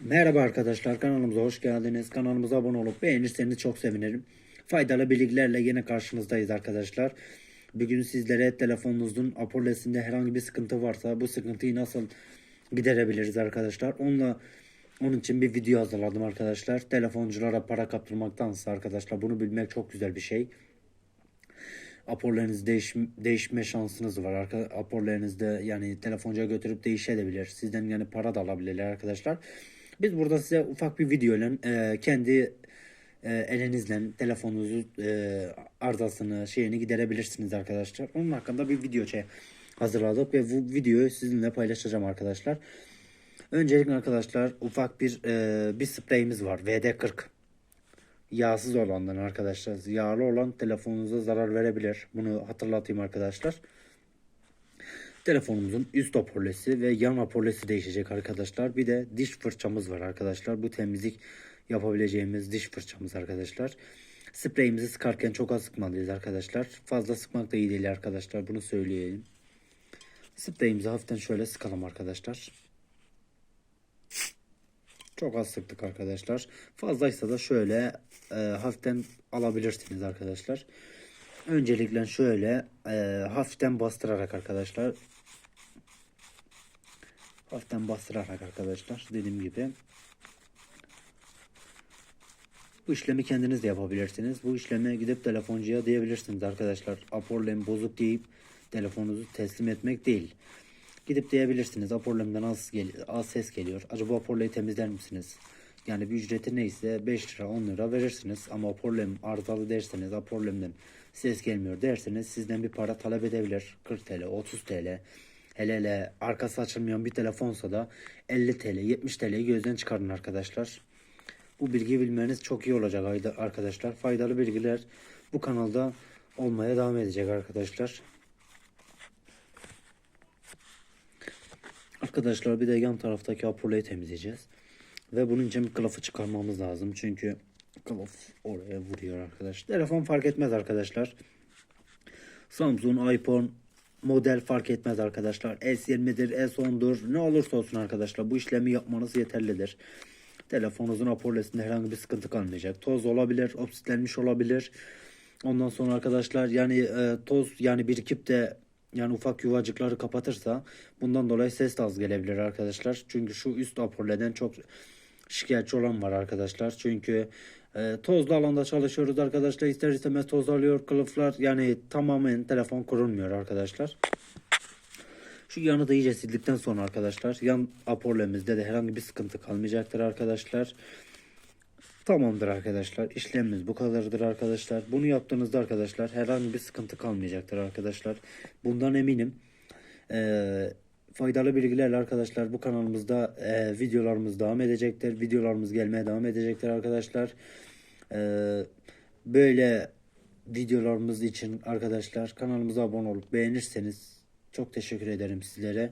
Merhaba arkadaşlar kanalımıza hoş geldiniz. Kanalımıza abone olup beğenirseniz çok sevinirim. Faydalı bilgilerle yine karşınızdayız arkadaşlar. Bugün sizlere telefonunuzun apolesinde herhangi bir sıkıntı varsa bu sıkıntıyı nasıl giderebiliriz arkadaşlar. Onunla onun için bir video hazırladım arkadaşlar. Telefonculara para kaptırmaktansa arkadaşlar bunu bilmek çok güzel bir şey. Aporlarınız değiş, değişme şansınız var. Arka, yani telefoncuya götürüp değişebilir. Sizden yani para da alabilirler arkadaşlar. Biz burada size ufak bir video ile e, kendi e, elinizle telefonunuzu e, arızasını şeyini giderebilirsiniz arkadaşlar. Onun hakkında bir video şey hazırladık ve bu videoyu sizinle paylaşacağım arkadaşlar. Öncelikle arkadaşlar ufak bir e, bir spreyimiz var VD40 yağsız olandan arkadaşlar. Yağlı olan telefonunuza zarar verebilir. Bunu hatırlatayım arkadaşlar. Telefonumuzun üst aporlesi ve yan aporlesi değişecek arkadaşlar. Bir de diş fırçamız var arkadaşlar. Bu temizlik yapabileceğimiz diş fırçamız arkadaşlar. Spreyimizi sıkarken çok az sıkmalıyız arkadaşlar. Fazla sıkmak da iyi değil arkadaşlar. Bunu söyleyelim. Spreyimizi hafiften şöyle sıkalım arkadaşlar. Çok az sıktık arkadaşlar. Fazlaysa da şöyle e, hafiften alabilirsiniz arkadaşlar. Öncelikle şöyle e, hafiften bastırarak arkadaşlar. Hafiften bastırarak arkadaşlar dediğim gibi. Bu işlemi kendiniz de yapabilirsiniz. Bu işlemi gidip telefoncuya diyebilirsiniz arkadaşlar. Aporlem bozuk deyip telefonunuzu teslim etmek değil. Gidip diyebilirsiniz aporlemden az, gel az ses geliyor. Acaba aporleyi temizler misiniz? Yani bir ücreti neyse 5 lira 10 lira verirsiniz. Ama aporlem arızalı derseniz aporlemden ses gelmiyor derseniz sizden bir para talep edebilir. 40 TL 30 TL. Hele hele arkası açılmayan bir telefonsa da 50 TL 70 TL'yi gözden çıkarın arkadaşlar. Bu bilgiyi bilmeniz çok iyi olacak arkadaşlar. Faydalı bilgiler bu kanalda olmaya devam edecek arkadaşlar. Arkadaşlar bir de yan taraftaki apoleyi temizleyeceğiz. Ve bunun için bir kılıfı çıkarmamız lazım. Çünkü kılıf oraya vuruyor arkadaşlar. Telefon fark etmez arkadaşlar. Samsung, iPhone model fark etmez arkadaşlar. S20'dir, S10'dur ne olursa olsun arkadaşlar. Bu işlemi yapmanız yeterlidir. Telefonunuzun apolesinde herhangi bir sıkıntı kalmayacak. Toz olabilir, oksitlenmiş olabilir. Ondan sonra arkadaşlar yani e, toz yani birikip de yani ufak yuvacıkları kapatırsa bundan dolayı ses de az gelebilir arkadaşlar. Çünkü şu üst aporleden çok şikayetçi olan var arkadaşlar. Çünkü e, tozlu alanda çalışıyoruz arkadaşlar. İster istemez toz alıyor kılıflar. Yani tamamen telefon kurulmuyor arkadaşlar. Şu yanı da iyice sildikten sonra arkadaşlar yan aporlemizde de herhangi bir sıkıntı kalmayacaktır arkadaşlar. Tamamdır arkadaşlar. İşlemimiz bu kadardır arkadaşlar. Bunu yaptığınızda arkadaşlar herhangi bir sıkıntı kalmayacaktır arkadaşlar. Bundan eminim. Ee, faydalı bilgilerle arkadaşlar bu kanalımızda e, videolarımız devam edecektir. Videolarımız gelmeye devam edecektir arkadaşlar. Ee, böyle videolarımız için arkadaşlar kanalımıza abone olup beğenirseniz çok teşekkür ederim sizlere.